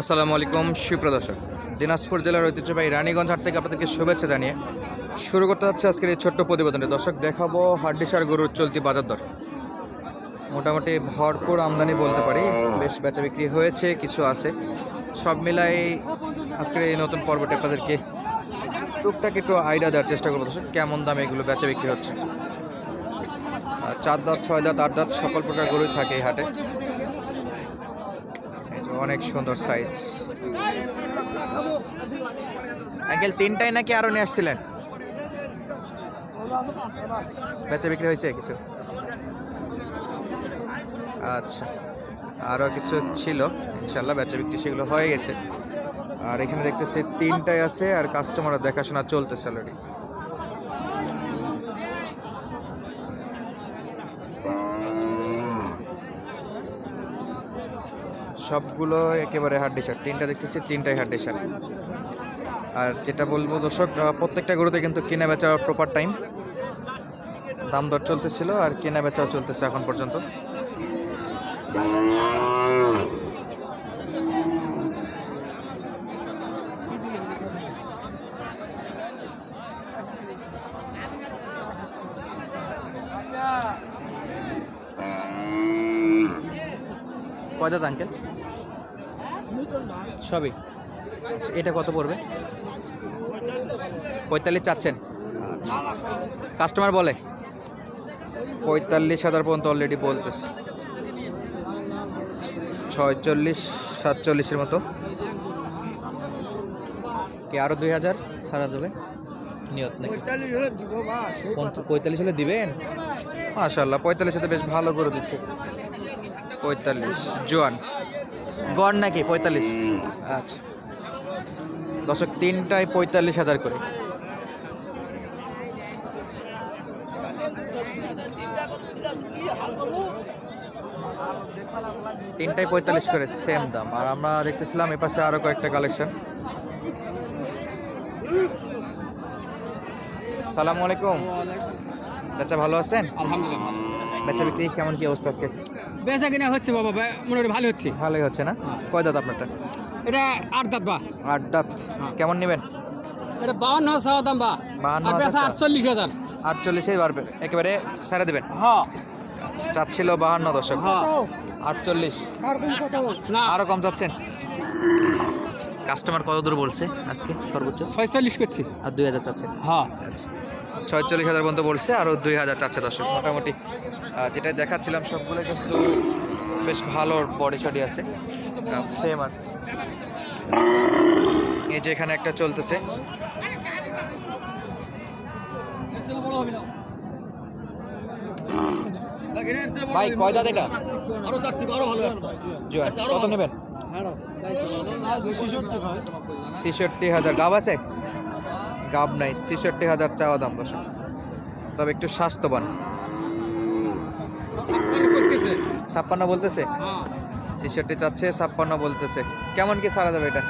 আসসালামু আলাইকুম সুপ্রদর্শক দিনাজপুর জেলার ঐতিহ্যবাহী রানীগঞ্জ হাট থেকে আপনাদেরকে শুভেচ্ছা জানিয়ে শুরু করতে হচ্ছে আজকের এই ছোট্ট প্রতিবেদনটি। দর্শক, দেখাবো হাড্ডিসার গরুর চলতি বাজার দর। মোটামুটি ভরপুর আমদানি বলতে পারি, বেশ বেচা বিক্রি হয়েছে, কিছু আছে। সব মিলাই আজকের এই নতুন পর্বটি আপনাদেরকে টুকটাক একটু আইডিয়া দেওয়ার চেষ্টা করব। দর্শক, কেমন দামে এগুলো বেচা বিক্রি হচ্ছে? চার দাঁত, ছয় দাঁত, আট দাঁত, সকল প্রকার গরুই থাকে এই হাটে। অনেক সুন্দর সাইজ আঙ্কেল, তিনটাই নাকি আরও নিয়ে আসছিলেন? বেচা বিক্রি হয়েছে কিছু? আচ্ছা আরও কিছু ছিল ইনশাল্লাহ বেচা বিক্রি সেগুলো হয়ে গেছে। আর এখানে দেখতেছি তিনটাই আছে, আর কাস্টমার দেখাশোনা চলতেছে অলরেডি সবগুলো একেবারে হার্ড ডিশার তিনটা দেখতেছি, তিনটাই হার্ড ডিশার আর যেটা বলব দর্শক প্রত্যেকটা গরুতে কিন্তু কেনা বেচার প্রপার টাইম দাম দর চলতেছিল আর কেনা বেচাও চলতেছে এখন পর্যন্ত। কয়টা আঙ্কেল সবই। এটা কত পড়বে? পঁয়তাল্লিশ চাচ্ছেন। কাস্টমার বলে। পঁয়তাল্লিশ হাজার পর্যন্ত অলরেডি বলতেছে। ছয়চল্লিশ সাতচল্লিশের মতো। কি আরও দুই হাজার? সারা যাবে নিয়ত নাকি? পঁয়তাল্লিশ হলে দিবেন? মাশাল্লাহ পঁয়তাল্লিশ হতে বেশ ভালো করে দিচ্ছে। পঁয়তাল্লিশ জোয়ান। গড় নাকি পঁয়তাল্লিশ? আচ্ছা। দশক তিনটায় পঁয়তাল্লিশ হাজার করে। তিনটায় পঁয়তাল্লিশ করে সেম দাম। আর আমরা দেখতেছিলাম এ পাশে আরও কয়েকটা কালেকশন সালাম আলাইকুম। চাচা, ভালো আছেন? আলহামদুলিল্লাহ বেচা বিক্রি কেমন কি অবস্থা আজকে? বেচা কিনা হচ্ছে বাবা মোটামুটি ভালো হচ্ছে। ভালোই হচ্ছে না? কয় দাঁত আপনারটা? এটা আট দাঁত বা। আট দাঁত। কেমন নেবেন? এটা বাউন্ন হাজার দাম বা। বাহান্ন হাজার আটচল্লিশ হাজার। আটচল্লিশে বাড়বে। একেবারে ছেড়ে দেবেন? হ্যাঁ। আচ্ছা, চাচ্ছিল বাহান্ন দশক। হ্যাঁ। আটচল্লিশ। না। আরও কম চাচ্ছেন? কাস্টমার কত দূর বলছে আজকে সর্বোচ্চ? ছয়চল্লিশ করছি। আর দুই হাজার চাচ্ছেন? হ্যাঁ। ছয়চল্লিশ হাজার পর্যন্ত বলছে আরও দুই হাজার চাচ্ছে দর্শক। মোটামুটি যেটা দেখাচ্ছিলাম সবগুলো কিন্তু বেশ ভালো বডি শডি আছে। ফ্রেম আছে। এই যে এখানে একটা চলতেছে। ভাই কয় দাঁত এটা? জোয়ার কত নেবেন? ছেষট্টি হাজার। গাব আছে? গাব নাই ছেষট্টি হাজার চাওয়া দাম দর্শক। তবে একটু স্বাস্থ্যবান। ছাপ্পান্ন বলতেছে। হ্যাঁ। ছেষট্টি চাচ্ছে ছাপ্পান্ন বলতেছে। কেমন কি সারা যাবে এটা?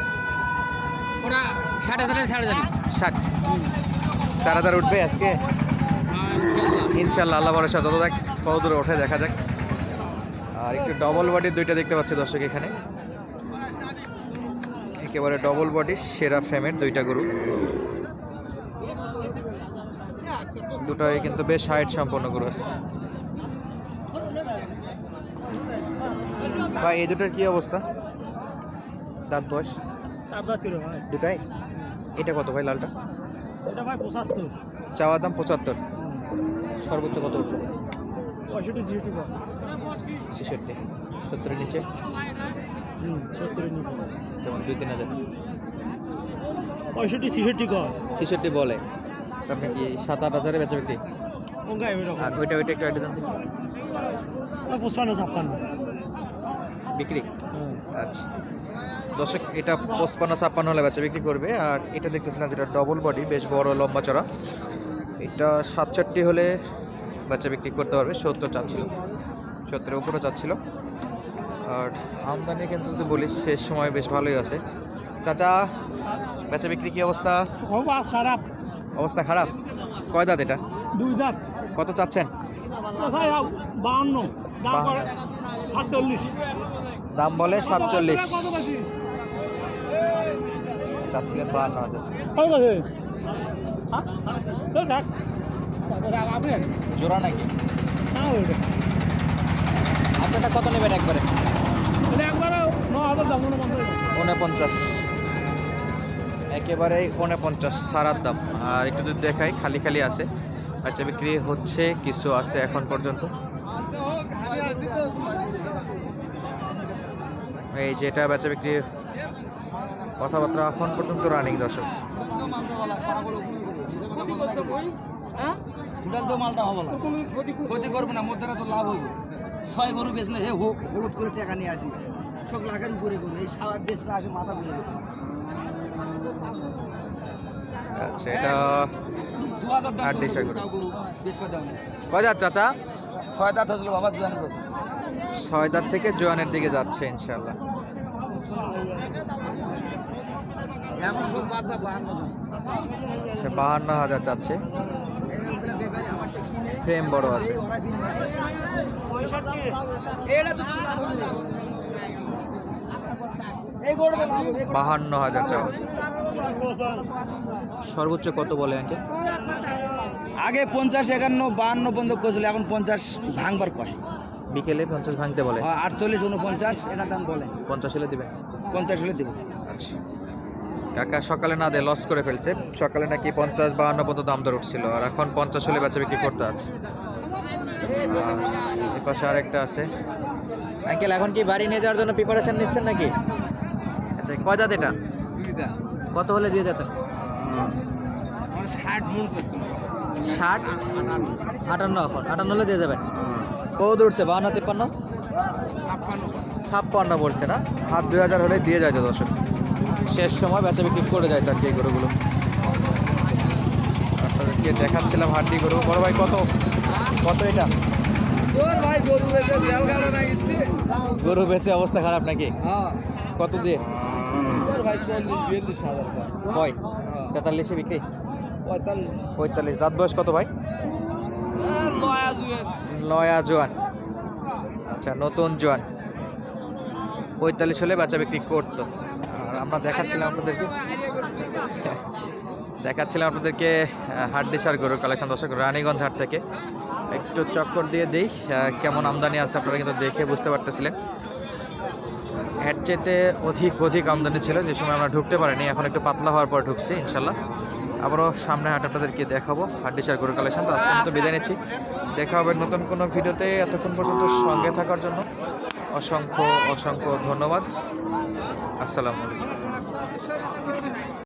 ষাট হাজার ষাট। চার হাজার উঠবে আজকে? ইনশাল্লাহ। আল্লাহ ভরসা যত দেখ কত দূরে ওঠে দেখা যাক। আর একটু ডবল বডির দুইটা দেখতে পাচ্ছি দর্শক এখানে। একেবারে ডবল বডি সেরা ফ্রেমের দুইটা গরু। দুটোই কিন্তু বেশ হাইট সম্পন্ন গরু আছে ভাই এই দুটোর কি অবস্থা? দাঁত বয়স দুটাই? এটা কত ভাই লালটা? এটা ভাই পঁচাত্তর। চাওয়া দাম পঁচাত্তর। সর্বোচ্চ কত উঠল? ছেষট্টি সত্তরের নিচে? সত্তরের নিচে। যেমন দুই তিন হাজার। পঁয়ষট্টি ছেষট্টি ছেষট্টি বলে। আপনি কি সাত আট হাজারে বেচা বিক্রি? আর ওইটা ওইটা একটু দেন পঁচপান্ন ছাপ্পান্ন। বিক্রি? হ্যাঁ। আচ্ছা। দর্শক এটা পঁচপান্ন ছাপ্পান্ন হলে বেচা বিক্রি করবে। আর এটা দেখতেছিলাম যেটা ডবল বডি বেশ বড় লম্বা চড়া। এটা সাতষট্টি হলে বেচা বিক্রি করতে পারবে সত্তর চাচ্ছিল। সত্তরের উপরে চাচ্ছিল। আর আমদানি কিন্তু যদি বলিস শেষ সময় বেশ ভালোই আছে। চাচা বেচা বিক্রি কি অবস্থা? খুব খারাপ। অবস্থা খারাপ? কয় দাঁত এটা? দুই দাঁত। কত চাচ্ছেন? বাহান্ন। সাতচল্লিশ। দাম বলে সাতচল্লিশ। চাচ্ছিলেন বাহান্ন হাজার। হ্যাঁ? জোড়া নাকি? ওইটা আপনারটা কত নেবেন একবারে? একবারে ন হাজার দাম উনপঞ্চাশ। একেবারে উনপঞ্চাশ সারার দাম। আর একটু যদি দেখাই, খালি খালি আছে। আচ্ছা বিক্রি হচ্ছে, কিছু আছে এখন পর্যন্ত। এই যেটা বেচা বিক্রি, কথাবার্তা এখন পর্যন্ত রানিং দর্শক। ক্ষতি করবে না তো লাভ হবে ছয় গরু বেচলে হে হলুদ করে টাকা নিয়ে আসি সব লাখের উপরে গরু এই সারা বেচলে আসে মাথা ঘুরে গেছে আচ্ছা এটা আট চাচা? ছয় থেকে জোয়ানের দিকে যাচ্ছে ইনশাল্লাহ আচ্ছা বাহান্ন হাজার চাচ্ছে। ফ্রেম বড় আছে। বাহান্ন হাজার চাওয়া। সর্বোচ্চ কত বলে আঙ্কে আগে পঞ্চাশ একান্ন বাহান্ন পর্যন্ত করেছিল এখন পঞ্চাশ ভাঙবার কয়? বিকেলে পঞ্চাশ ভাঙতে বলে। আটচল্লিশ উনপঞ্চাশ এটা দাম বলে। পঞ্চাশ হলে দিবেন পঞ্চাশ হলে দেবো। আচ্ছা। কাকা সকালে না দেয় লস করে ফেলছে। সকালে নাকি পঞ্চাশ বাহান্ন পর্যন্ত দাম দর উঠছিল আর এখন পঞ্চাশ হলে বেচা বিক্রি করতে আছে। আর এ পাশে আরেকটা আছে। আঙ্কেল এখন কি বাড়ি নিয়ে যাওয়ার জন্য প্রিপারেশন নিচ্ছেন নাকি? আচ্ছা কয় দাঁত এটা? কত হলে দিয়ে যেতেন? ষাট মন ষাট? আটান্ন। এখন আটান্ন হলে দিয়ে যাবেন? কত উঠছে? বাহান্ন তিপ্পান্ন? ছাপ্পান্ন। বলছে না? হাত দুই হাজার হলে দিয়ে যায় দর্শক। শেষ সময় বেচা বিক্রি করে যায় তার কি এই গরুগুলো। আপনাদেরকে দেখাচ্ছিলাম হাড্ডি গরু। বড় ভাই কত? কত এটা? গরু বেচে অবস্থা খারাপ নাকি? হ্যাঁ। কত দিয়ে? ভাই চল্লিশ বিয়াল্লিশ হাজার কয়? তেতাল্লিশে বিক্রি? পঁয়তাল্লিশ। পঁয়তাল্লিশ। দাঁত বয়স কত ভাই? নয়া জোয়ান। আচ্ছা নতুন জোয়ান। পঁয়তাল্লিশ হলে বেচা বিক্রি করতো। আর আমরা দেখাচ্ছিলাম আপনাদেরকে দেখাচ্ছিলাম আপনাদেরকে হাড্ডিসার গরুর কালেকশন দর্শক রানীগঞ্জ হাট থেকে। একটু চক্কর দিয়ে দিই কেমন আমদানি আছে আপনারা কিন্তু দেখে বুঝতে পারতেছিলেন। এর চেতে অধিক অধিক আমদানি ছিল, যে সময় আমরা ঢুকতে পারিনি। এখন একটু পাতলা হওয়ার পর ঢুকছি, ইনশাল্লাহ। আবারও সামনে হাট আপনাদেরকে দেখাবো হাড্ডিসার গরু কালেকশন। তো আজকে তো বিদায় নিচ্ছি। দেখা হবে নতুন কোনো ভিডিওতে। এতক্ষণ পর্যন্ত সঙ্গে থাকার জন্য অসংখ্য অসংখ্য ধন্যবাদ। আসসালামু আলাইকুম।